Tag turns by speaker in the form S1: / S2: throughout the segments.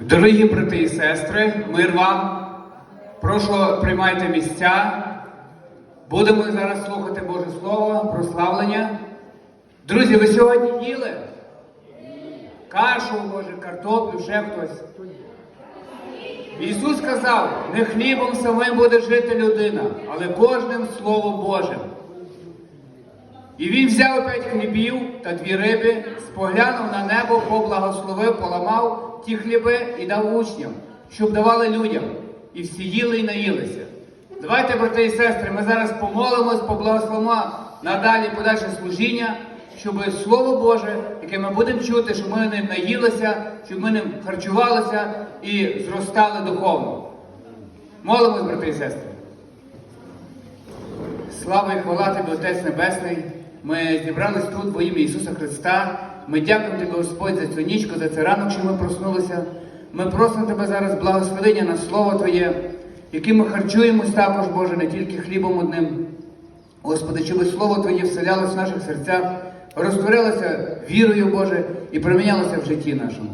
S1: Дорогі брати і сестри, мир вам. Прошу приймайте місця. Будемо зараз слухати Боже Слово, прославлення. Друзі, ви сьогодні їли? Кашу, може, картоплю, ще хтось. Ісус сказав, не хлібом самим буде жити людина, але кожним Словом Божим. І він взяв п'ять хлібів та дві риби, споглянув на небо, поблагословив, поламав ті хліби і дав учням, щоб давали людям. І всі їли і наїлися. Давайте, брати і сестри, ми зараз помолимось, поблагословимо надалі подальше служіння, щоб Слово Боже, яке ми будемо чути, щоб ми ним наїлися, щоб ми ним харчувалися і зростали духовно. Молимось, брати і сестри. Слава і хвала Тобі, Отець Небесний. Ми зібрались тут во ім'я Ісуса Христа. Ми дякуємо Тобі, Господь, за цю нічку, за цей ранок, що ми проснулися. Ми просимо Тебе зараз благословення на Слово Твоє, яким ми харчуємось також, Боже, не тільки хлібом одним. Господи, щоб Слово Твоє вселялося в наших серцях, розтворилося вірою, Боже, і примінялося в житті нашому.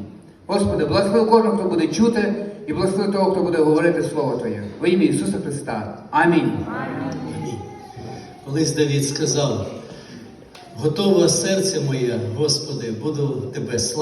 S1: Господи, благослови кожного, хто буде чути, і благослови того, хто буде говорити Слово Твоє. Во ім'я Ісуса Христа. Амінь.
S2: Амінь. Колись Давід сказав: готове серце моє, Господи, буду Тебе славити.